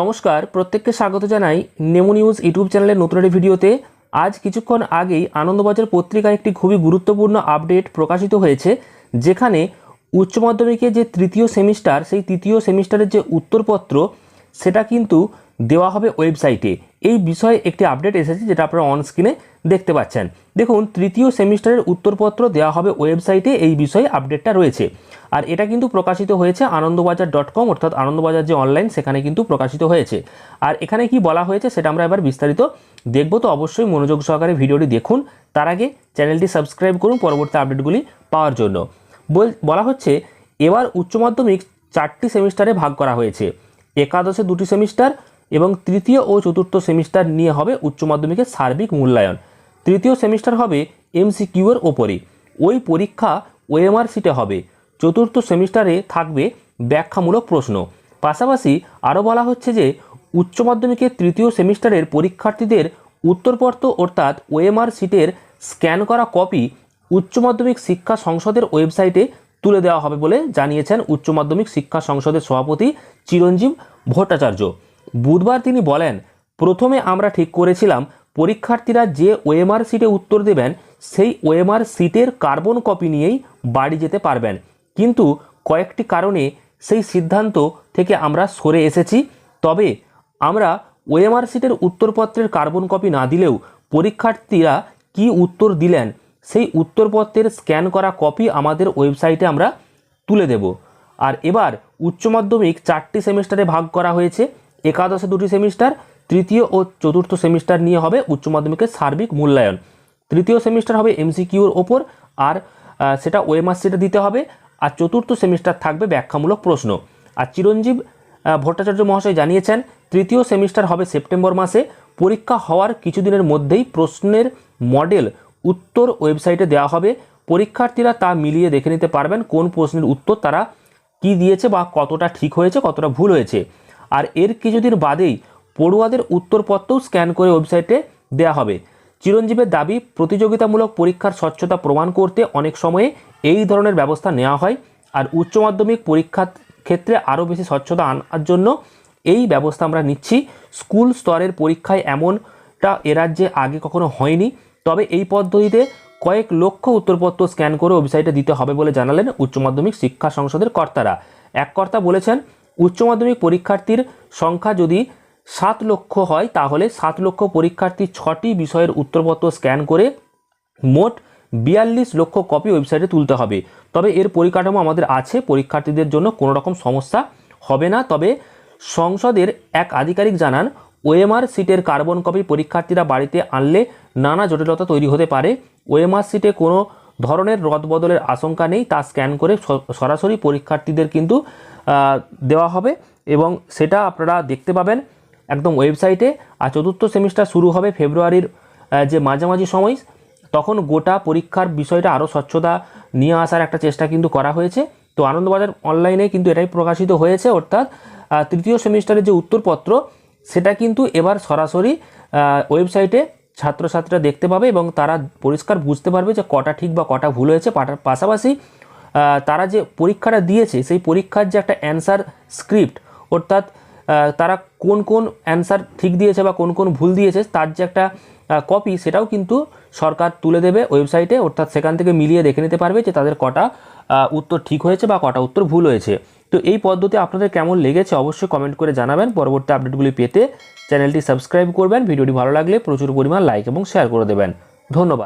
নমস্কার, প্রত্যেককে স্বাগত জানাই নেমো নিউজ ইউটিউব চ্যানেলের নতুন একটি ভিডিওতে। আজ কিছুক্ষণ আগেই আনন্দবাজার পত্রিকায় একটি খুবই গুরুত্বপূর্ণ আপডেট প্রকাশিত হয়েছে, যেখানে উচ্চ মাধ্যমিকের যে তৃতীয় সেমিস্টার, সেই তৃতীয় সেমিস্টারের যে উত্তরপত্র, সেটা কিন্তু দেওয়া হবে ওয়েবসাইটে। এই বিষয়ে একটি আপডেট এসেছে যেটা আপনারা অন স্ক্রিনে দেখতে পাচ্ছেন। দেখুন, তৃতীয় সেমিস্টারের উত্তরপত্র দেওয়া হবে ওয়েবসাইটে, এই বিষয়ে আপডেটটা রয়েছে। আর এটা কিন্তু প্রকাশিত হয়েছে আনন্দবাজার ডট কম অর্থাৎ আনন্দবাজার যে অনলাইন সেখানে কিন্তু প্রকাশিত হয়েছে। আর এখানে কি বলা হয়েছে সেটা আমরা এবার বিস্তারিত দেখব। তো অবশ্যই মনোযোগ সহকারে ভিডিওটি দেখুন। তার আগে চ্যানেলটি সাবস্ক্রাইব করুন পরবর্তী আপডেটগুলি পাওয়ার জন্য। বলা হচ্ছে, এবার উচ্চ মাধ্যমিক চারটি সেমিস্টারে ভাগ করা হয়েছে। একাদশে দুটি সেমিস্টার এবং তৃতীয় ও চতুর্থ সেমিস্টার নিয়ে হবে উচ্চ মাধ্যমিকের সার্বিক মূল্যায়ন। তৃতীয় সেমিস্টার হবে এমসিকিউ এর ওপরে ওই পরীক্ষা ওএমআর সিটে হবে। চতুর্থ সেমিস্টারে থাকবে ব্যাখ্যামূলক প্রশ্ন। পাশাপাশি আরও বলা হচ্ছে যে, উচ্চ মাধ্যমিকের তৃতীয় সেমিস্টারের পরীক্ষার্থীদের উত্তরপত্র অর্থাৎ ওএমআর সিটের স্ক্যান করা কপি উচ্চ মাধ্যমিক শিক্ষা সংসদের ওয়েবসাইটে তুলে দেওয়া হবে বলে জানিয়েছেন উচ্চ মাধ্যমিক শিক্ষা সংসদের সভাপতি চিরঞ্জীব ভট্টাচার্য। বুধবার তিনি বলেন, প্রথমে আমরা ঠিক করেছিলাম, পরীক্ষার্থীরা যে ওএমআর সিটে উত্তর দেবেন, সেই ওএমআর সিটের কার্বন কপি নিয়েই বাড়ি যেতে পারবেন। কিন্তু কয়েকটি কারণে সেই সিদ্ধান্ত থেকে আমরা সরে এসেছি। তবে আমরা ওএমআর সিটের উত্তরপত্রের কার্বন কপি না দিলেও পরীক্ষার্থীরা কি উত্তর দিলেন, সেই উত্তরপত্রের স্ক্যান করা কপি আমাদের ওয়েবসাইটে আমরা তুলে দেব। আর এবার উচ্চ মাধ্যমিক চারটি সেমিস্টারে ভাগ করা হয়েছে। একাদশে দুটি সেমিস্টার, তৃতীয় ও চতুর্থ সেমিস্টার নিয়ে হবে উচ্চ মাধ্যমিকের সার্বিক মূল্যায়ন। তৃতীয় সেমিস্টার হবে এমসিকিউর ওপর, আর সেটা ওএমআর সিটে দিতে হবে, আর চতুর্থ সেমিস্টার থাকবে ব্যাখ্যামূলক প্রশ্ন। আর চিরঞ্জীব ভট্টাচার্য মহাশয় জানিয়েছেন, তৃতীয় সেমিস্টার হবে সেপ্টেম্বর মাসে, পরীক্ষা হওয়ার কিছুদিনের মধ্যেই প্রশ্নের মডেল উত্তর ওয়েবসাইটে দেওয়া হবে। পরীক্ষার্থীরা তা মিলিয়ে দেখে নিতে পারবেন কোন প্রশ্নের উত্তর তারা কি দিয়েছে বা কতটা ঠিক হয়েছে, কতটা ভুল হয়েছে। আর এর কিছুদিন বাদেই পড়ুয়াদের উত্তরপত্রও স্ক্যান করে ওয়েবসাইটে দেওয়া হবে। চিরঞ্জীবের দাবি, প্রতিযোগিতামূলক পরীক্ষার স্বচ্ছতা প্রমাণ করতে অনেক সময়ে এই ধরনের ব্যবস্থা নেওয়া হয় আর উচ্চ মাধ্যমিক পরীক্ষার ক্ষেত্রে আরও বেশি স্বচ্ছতা আনার জন্য এই ব্যবস্থা আমরা নিচ্ছি। স্কুল স্তরের পরীক্ষায় এমনটা এ রাজ্যে আগে কখনো হয়নি, তবে এই পদ্ধতিতে কয়েক লক্ষ উত্তরপত্র স্ক্যান করে ওয়েবসাইটে দিতে হবে বলে জানালেন উচ্চ মাধ্যমিক শিক্ষা সংসদের কর্তারা। এক কর্তা বলেছেন উচ্চ মাধ্যমিক পরীক্ষার্থীর সংখ্যা যদি সাত লক্ষ হয়, তাহলে সাত লক্ষ পরীক্ষার্থী ছটি বিষয়ের উত্তরপত্র স্ক্যান করে মোট বিয়াল্লিশ লক্ষ কপি ওয়েবসাইটে তুলতে হবে। তবে এর পরিকাঠামো আমাদের আছে, পরীক্ষার্থীদের জন্য কোনো রকম সমস্যা হবে না। তবে সংসদের এক আধিকারিক জানান, ওএমআর সিটের কার্বন কপি পরীক্ষার্থীরা বাড়িতে আনলে নানা জটিলতা তৈরি হতে পারে। ওএমআর সিটে কোনো ধরনের রদবদলের আশঙ্কা নেই, তা স্ক্যান করে সরাসরি পরীক্ষার্থীদের কিন্তু দেওয়া হবে এবং সেটা আপনারা দেখতে পাবেন একদম ওয়েবসাইটে। আর চতুর্থ সেমিস্টার শুরু হবে ফেব্রুয়ারির যে মাঝামাঝি সময়, তখন গোটা পরীক্ষার বিষয়টা আরও স্বচ্ছতা নিয়ে আসার একটা চেষ্টা কিন্তু করা হয়েছে। তো আনন্দবাজার অনলাইনে কিন্তু এটাই প্রকাশিত হয়েছে, অর্থাৎ তৃতীয় সেমিস্টারের যে উত্তরপত্র, সেটা কিন্তু এবার সরাসরি ওয়েবসাইটে ছাত্রছাত্রীরা দেখতে পাবে এবং তারা পরিষ্কার বুঝতে পারবে যে কটা ঠিক বা কটা ভুল হয়েছে। পাশাপাশি তারা যে পরীক্ষাটা দিয়েছে, সেই পরীক্ষার যে একটা অ্যান্সার স্ক্রিপ্ট, অর্থাৎ তারা কোন কোন অ্যান্সার ঠিক দিয়েছে বা কোন কোন ভুল দিয়েছে, তার যে একটা কপি, সেটাও কিন্তু সরকার তুলে দেবে ওয়েবসাইটে, অর্থাৎ সেখান থেকে মিলিয়ে দেখে নিতে পারবে যে তাদের কটা উত্তর ঠিক হয়েছে বা কটা উত্তর ভুল হয়েছে। তো এই পদ্ধতি আপনাদের কেমন লেগেছে অবশ্যই কমেন্ট করে জানাবেন। পরবর্তী আপডেটগুলি পেতে চ্যানেলটি সাবস্ক্রাইব করবেন। ভিডিওটি ভালো লাগলে প্রচুর পরিমাণ লাইক এবং শেয়ার করে দেবেন। ধন্যবাদ।